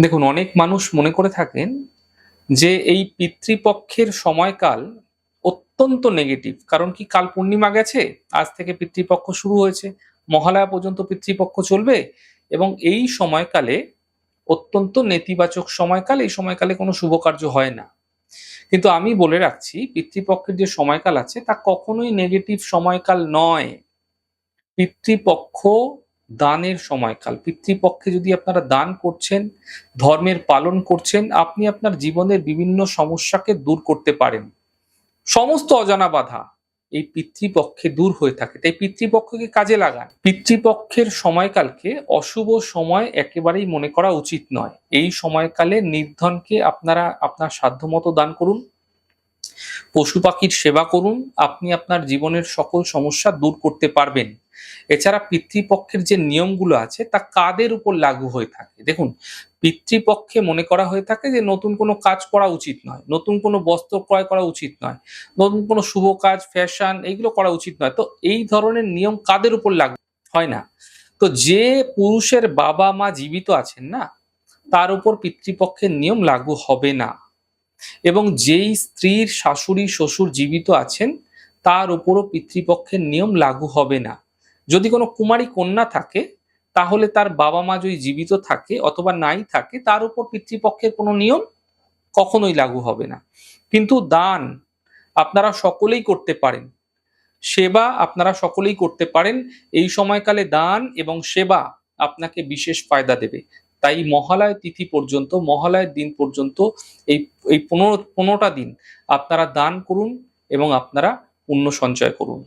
দেখুন, অনেক মানুষ মনে করে থাকেন যে এই পিতৃপক্ষের সময়কাল অত্যন্ত নেগেটিভ কারণ কি, কাল পূর্ণিমা গেছে, আজ থেকে পিতৃপক্ষ শুরু হয়েছে, মহালয়া পর্যন্ত পিতৃপক্ষ চলবে এবং এই সময়কালে, অত্যন্ত নেতিবাচক সময়কাল, এই সময়কালে কোনো শুভ কার্য হয় না। কিন্তু আমি বলে রাখছি, পিতৃপক্ষের যে সময়কাল আছে, তা কখনোই নেগেটিভ সময়কাল নয়। পিতৃপক্ষ দানের সময়কাল। পিতৃপক্ষে যদি আপনারা দান করছেন, ধর্মের পালন করছেন, আপনি আপনার জীবনের বিভিন্ন সমস্যাকে দূর করতে পারেন। সমস্ত অজানা বাধা এই পিতৃপক্ষে দূর হয়ে থাকে। তাই পিতৃপক্ষকে কাজে লাগান। পিতৃপক্ষের সময়কালকে অশুভ সময় একেবারেই মনে করা উচিত নয়। এই সময়কালে নির্ধনকে আপনারা আপনার সাধ্যমতো দান করুন। পশু পাখির সেবা করুন, আপনি আপনার জীবনের সকল সমস্যা দূর করতে পারবেন। এছাড়া পিতৃপক্ষের যে নিয়মগুলো আছে, তা কাদের উপর লাগু হয়ে থাকে? দেখুন, পিতৃপক্ষে মনে করা হয়ে থাকে যে নতুন কোনো কাজ করা উচিত নয়, নতুন কোনো বস্ত্র ক্রয় করা উচিত নয়, নতুন কোনো শুভ কাজ ফ্যাশন এইগুলো করা উচিত নয়। তো এই ধরনের নিয়ম কাদের উপর লাগু হয় না? তো যে পুরুষের বাবা মা জীবিত আছেন না, তার উপর পিতৃপক্ষের নিয়ম লাগু হবে না। এবং যেই স্ত্রীর শাশুড়ি, শ্বশুর জীবিত আছেন, তার উপরও পিতৃপক্ষের নিয়ম লাগু হবে না। যদি কোনো কুমারী কন্যা থাকে, তাহলে তার বাবা মা যদি জীবিত থাকে অথবা নাই থাকে, তার উপর পিতৃপক্ষের কোনো নিয়ম কখনোই লাগু হবে না। কিন্তু দান আপনারা সকলেই করতে পারেন। সেবা আপনারা সকলেই করতে পারেন। এই সময়কালে দান এবং সেবা আপনাকে বিশেষ ফায়দা দেবে। তাই মহালয় তিথি পর্যন্ত মহালয়ের দিন পর্যন্ত এই এই পনেরো, পনেরোটা দিন আপনারা দান করুন এবং আপনারা পুণ্য সঞ্চয় করুন।